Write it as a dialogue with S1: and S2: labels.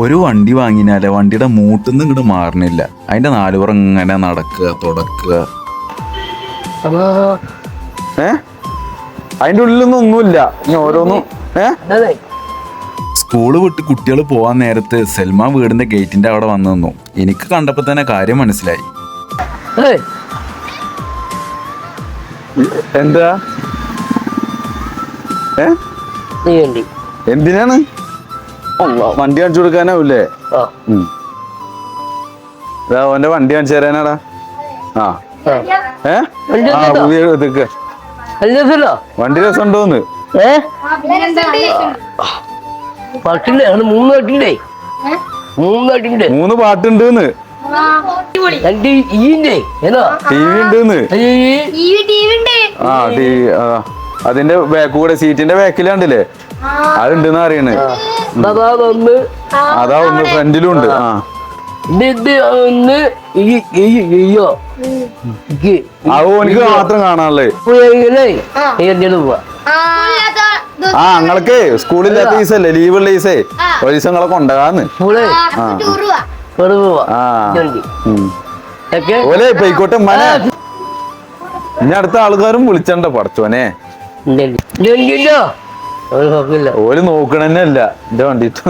S1: ഒരു വണ്ടി വാങ്ങിനാല് വണ്ടിയുടെ മൂട്ടിന്ന് ഇങ്ങോട്ട് മാറണില്ല. അതിന്റെ നാലുപുറം ഇങ്ങനെ നടക്കുക തുടക്കുക. ഏ? അതിന്റെ ഉള്ളിലൊന്നും ഒന്നുമില്ല. ഇനി ഓരോന്നും ഏ? സ്കൂൾ വിട്ട് കുട്ടികൾ പോവാൻ നേരത്ത് സൽമാൻ വീടിന്റെ ഗേറ്റിന്റെ അവിടെ വന്നു നിന്നു. എനിക്ക് കണ്ടപ്പോ തന്നെ കാര്യം മനസ്സിലായി. എന്താ? എന്തിനാണ്? വണ്ടി കാണിച്ചു കൊടുക്കാനാവൂലേ. ഇതാ അവന്റെ വണ്ടി കാണിച്ചു തരാനാടാ. ആ. ഏ?
S2: വണ്ടി
S1: ആ? പുതിയ ഇതൊക്കെ.
S2: പാട്ടില്ലേ? ആണ് മൂന്ന് പാട്ടില്ലേ? മൂന്ന് പാട്ടിണ്ട്
S1: മൂന്ന് പാട്ടുണ്ട്
S2: രണ്ട് ഈന്റെ ഏതാ?
S1: ടി വി ഉണ്ട്. ആ ടി വി ആ അതിന്റെ ബാക്ക് കൂടെ സീറ്റിന്റെ ബാക്കിലാണ്ടില്ലേ അതുണ്ടെന്ന് അറിയണ്
S2: അതാ ഒന്ന്
S1: അതാ ഒന്ന് ഫ്രണ്ടിലും ഉണ്ട്. ആ.
S2: ഒന്ന്
S1: മാത്രം
S2: പോവാ?
S1: ആ. ഞങ്ങൾക്ക് സ്കൂളില്ലാത്ത ദിവസല്ലേ? ലീവുള്ള ദിവസേ? ഒരു ദിവസം നിങ്ങളെ കൊണ്ടുപോകാന്ന്. ഓലെ പൈക്കോട്ടെ മന ഇനി അടുത്ത ആൾക്കാരും വിളിച്ചണ്ട പടച്ചോനെ. ഓൽ നോക്കണന്നെ അല്ല. എന്റെ വണ്ടിട്ട്